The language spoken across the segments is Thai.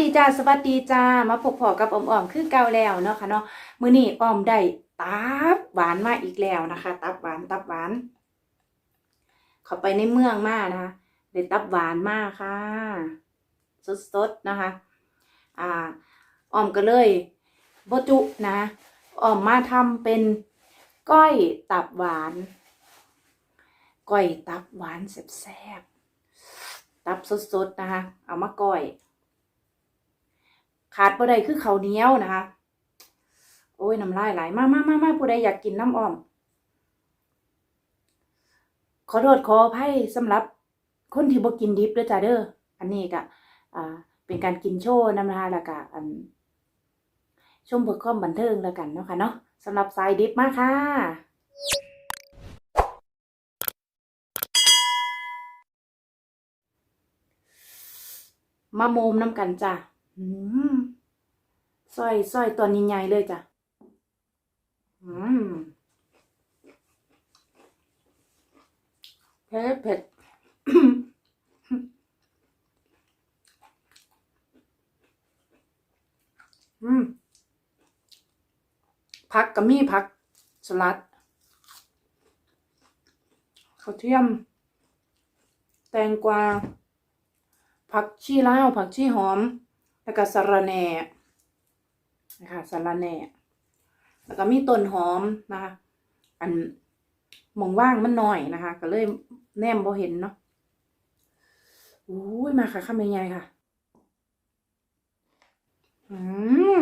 ดีจ้าสวัสดีจ้ามาพบพอกับอมอมคือเก่าแล้วเนาะค่ะเนาะมื้อนี้ออมได้ตับหวานมาอีกแล้วนะคะ ตับหวานตับหวาน เข้าไปในเมืองมานะคะได้ตับหวานมากค่ะ สดๆนะคะ อ่าออมก็เลยบจุนะออมมาทำเป็นก้อยตับหวานก้อยตับหวานแซ่บๆตับสดๆนะคะ เอามาก้อย ขาดบ่ได้คือเขาเนียวนะคะ โอ้ยน้ำลายไหลมามามามาผู้ใดอยากกินน้ำอ้อม ขอโทษขออภัยสำหรับคนที่บ่กินดิบเด้อจ้าเด้ออันนี้ก็อ่า เป็นการกินโชว์น้ำนะคะแล้วก็อันชมเพื่อความบันเทิงแล้วกันเนาะค่ะเนาะสำหรับสายดิบมากค่ะมาโมมน้ำกันจ้ะ อืมซอยซอยตัวใหญ่ๆเลยจ้ะ อืมเผ็ดเผ็ดอืมผักกับมีผักสลัดข้าวเทียม แตงกวาผักชีลาวผักชีหอม แล้วก็สะระแหน่นะคะสะระแหน่แล้วก็มีต้นหอมนะคะ อันมองว่างมันหน่อยนะคะ ก็เลยแนมบ่เห็นเนาะอุ้ยมาค่ะข้ามใหญ่ค่ะ อืม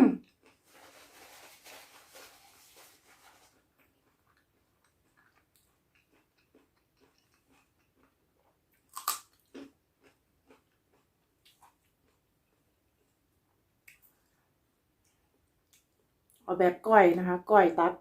เอาแบบก้อยนะคะ ก้อยตับ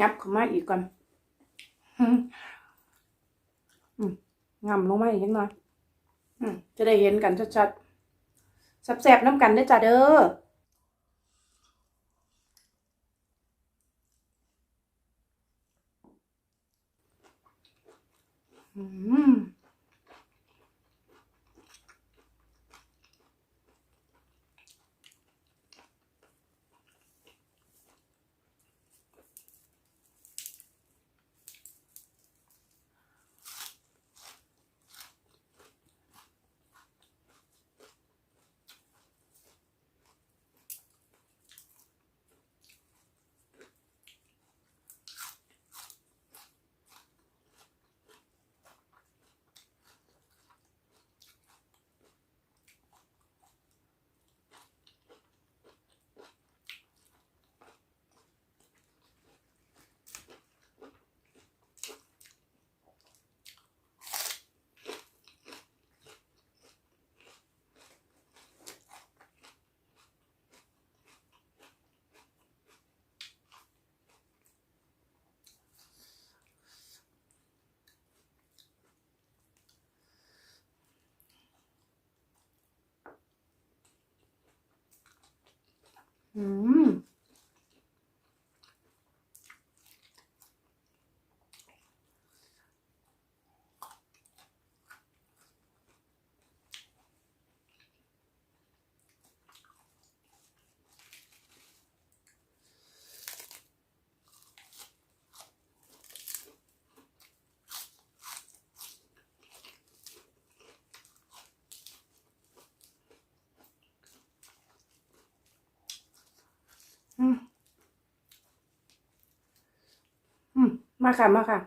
ยับเข้ามาอีกก่อนอืมอืมงำลงมาอีกนิดหน่อยอืมจะได้เห็นกันชัดๆแสบๆน้ำกันได้จ้าเด้ออืม อืม อืม อื มาค่ะ มาค่ะ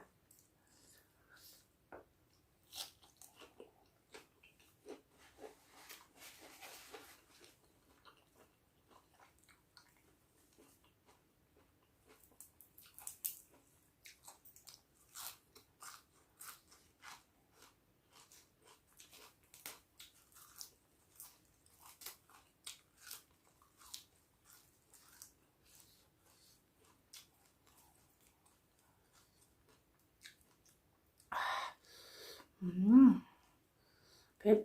อืมเผ็ด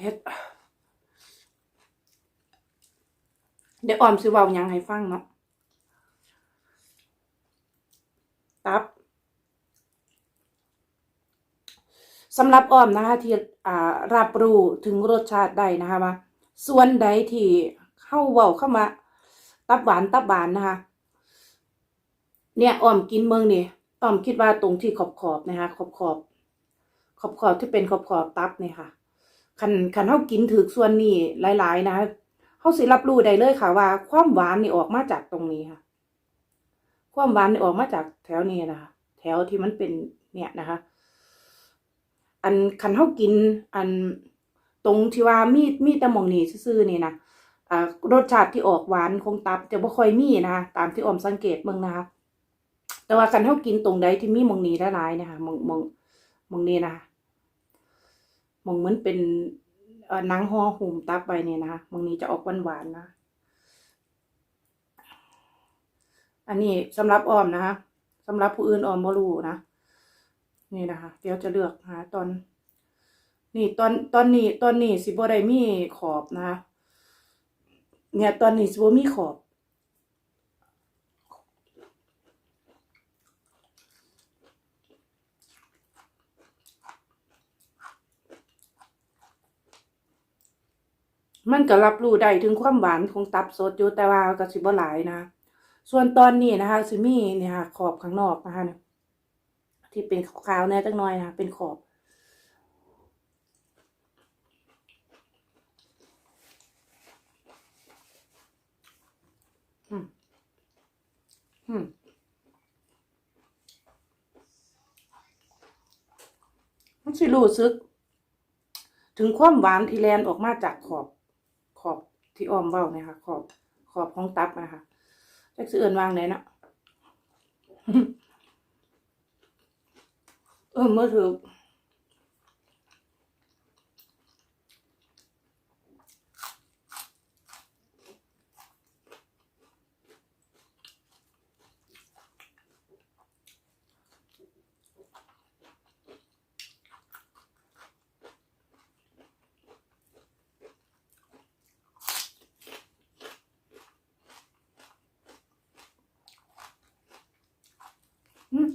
เผ็ดเดี๋ยวออมสิเว้าหยังให้ฟังเนาะตับสำหรับออมนะคะที่อ่ารับรู้ถึงรสชาติได้นะคะว่าส่วนใดที่เข้าเว้าเข้ามา ตับหวานตับหวานนะคะ เนี่ยออมกินเมืองนี่ออมคิดว่าตรงที่ขอบขอบนะคะ ขอบขอบขอบขอบที่เป็นขอบขอบตับเนี่ยค่ะ คันคันเฮากินถึกส่วนนี้หลาย ๆนะคะเฮาสิรับรู้ได้เลยค่ะ ว่า ความหวานนี่ออกมาจากตรงนี้ค่ะ ความหวานนี่ออกมาจากแถวนี้นะคะแถวที่มันเป็นเนี่ยนะคะ อันคันเฮากิน อันตรงที่ว่ามีดมีแต่หมองนี้ซื่อๆนี่นะอ่ารสชาติที่ออกหวานของตับจะบ่ค่อยมีนะคะตามที่ออมสังเกตเบิ่งนะคะแต่ว่าคันเฮากินตรงใดที่มีมองนี้หลายนะคะมองมองมองนี้นะคะ มองเหมือนเป็นหนังห่อหุ้มตับไปเนี่ยนะคะมองนี้จะออกหวานๆนะ อันนี้สำหรับออมนะคะสำหรับผู้อื่นออมบ่รู้นะนี่นะคะ เดี๋ยวจะเลือกหาตอน นี่ตอนตอนนี้ตอนนี้สิบ่ได้มีขอบนะคะเนี่ยตอนนี้สิบ่มีขอบ มันก็รับรู้ได้ถึงความหวานของตับสดอยู่แต่ว่าก็สิบ่หลายนะ ส่วนตอนนี้นะคะสิมี่เนี่ยค่ะขอบข้างนอกนะคะที่เป็นขาวๆแน่จังน้อยนะคะเป็นขอบ อืมอืมมันสิรู้สึก ถึงความหวานที่แลนออกมาจากขอบ ที่อ้อมเบ้าเนี่ยค่ะ ขอบขอบของตับนะคะจักสิเอิ้นวางไหนนะเออมื่อถืออืม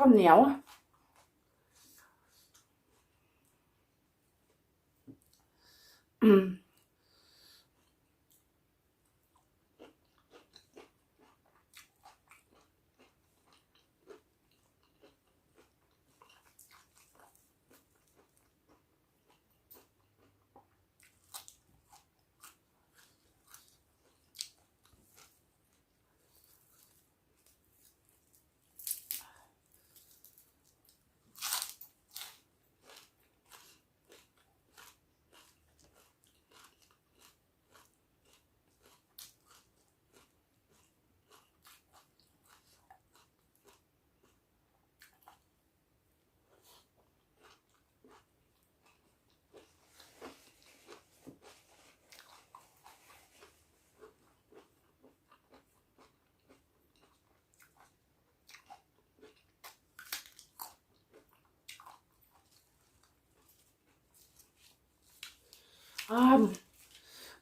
ข้าวเหนียว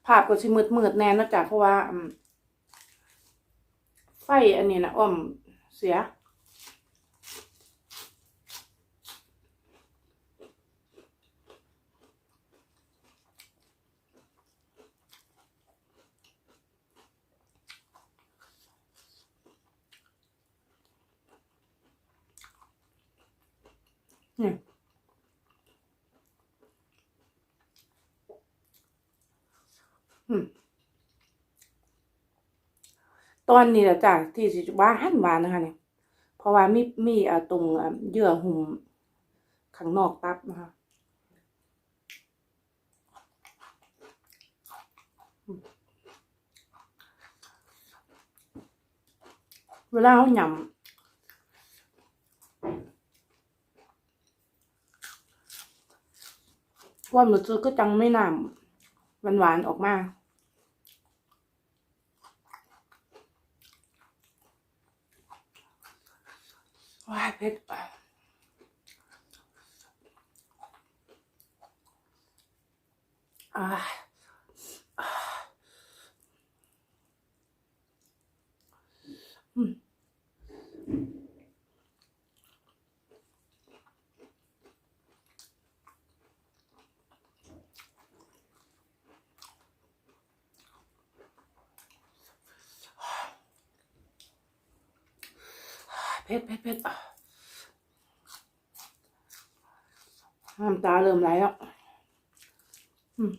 ภาพก็สิมืดมืดๆแน่เนอะจ๊ะเพราะว่าไฟอันนี้นะอ้อมเสีย ตอนนี้แหละจ้ะที่สิหวานหวานนะคะเนี่ยเพราะว่ามีมีอ่าตรงเยื่อหุ้มข้างนอกตับนะคะเวลาเขาหยำความรู้สึกก็จังไม่น้ำหวานๆออกมา ว้ายเเผ็ดเผ็ดเผ็ดน้ำตาเริ่มไหลแล้วอืม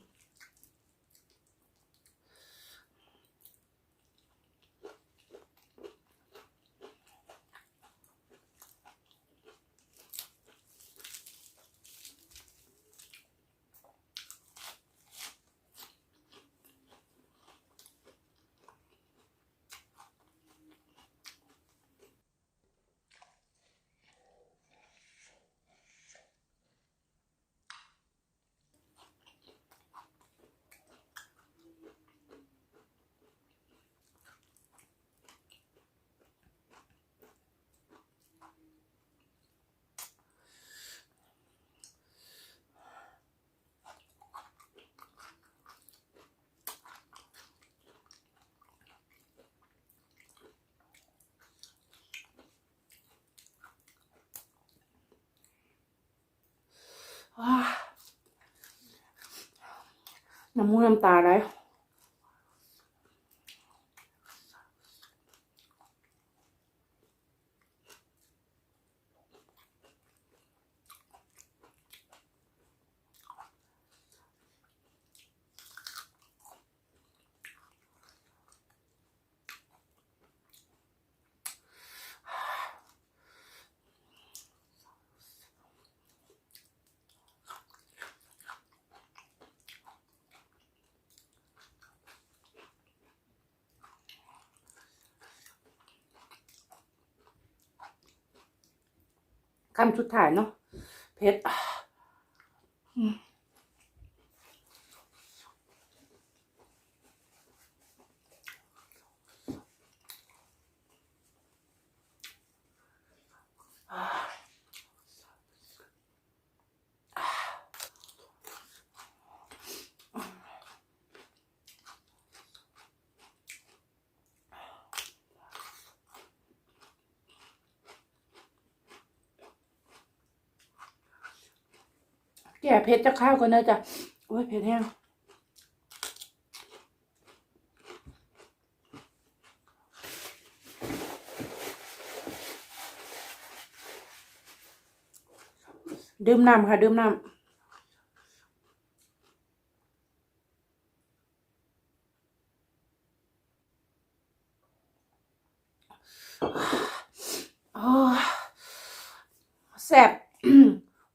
ว้า น้ำมูกน้ำตาไหล คำสุดท้ายเนาะเพ็ด แก่เผ็ดจะข้าวก่อนนะจ๊ะโอ้ยเผ็ดแห้งดื่มน้ำค่ะ ดื่มน้ำอ้ยแซ่บ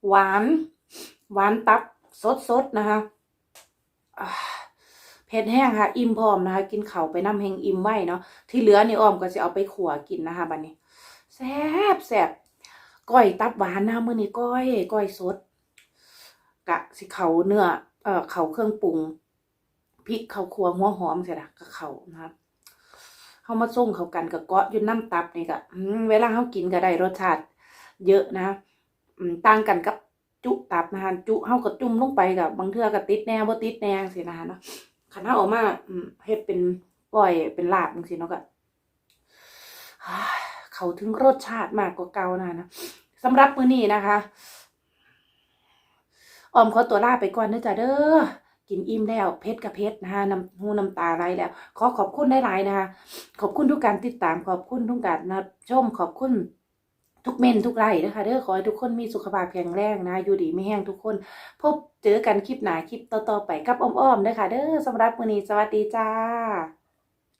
หวาน หวานตับสดสดๆนะคะเผ็ดแห้งค่ะ อิ่มพร้อมนะคะ กินเข้าไปน้ำแห้งอิ่มไว้เนาะที่เหลือนี่อ้อมก็จะเอาไปขัวกินนะคะบัดนี้แซ่บแซ่บก้อยตับหวานนะมื้อนี้ก้อยก้อยสด กะสิเขาเนื้อเอ่อเขาเครื่องปรุงพริกเขาครัวหัวหอมเสียละก็เขานะคะเขามาส่งเขากันกับเกาะยู่นน้ำตับนี่ก็เวลาเขากินก็ได้รสชาติเยอะนะต่างกันกับ จุตับนะคะจุเขาก็จุ่มลงไปกับบางเทือก็ติดแน่บ่ติดแน่สินะคะเนาะขันเขาออกมาอืมเฮ็ดเป็นก้อยเป็นลาบจังซี่เนาะก็เขาถึงรสชาติมากกว่าเก่านะนะสำหรับมื้อนี้นะคะออมขอตัวลาไปก่อนเด้อจ้ะเด้อกินอิ่มแล้วเพชรกับเพชรนะคะน้ำหูน้ำตาไหลแล้ว ขอขอบคุณได้หลายๆนะคะขอบคุณทุกการติดตามขอบคุณทุกการรับชมขอบคุณ ทุกเมนทุกไร่นะคะเด้อขอให้ทุกคนมีสุขภาพแข็งแรงนะ อยู่ดีไม่แห้งทุกคน พบเจอกันคลิปหนาคลิปต่อๆไปกับอ้อมๆนะคะเด้อสำหรับมื้อนี้สวัสดีจ้า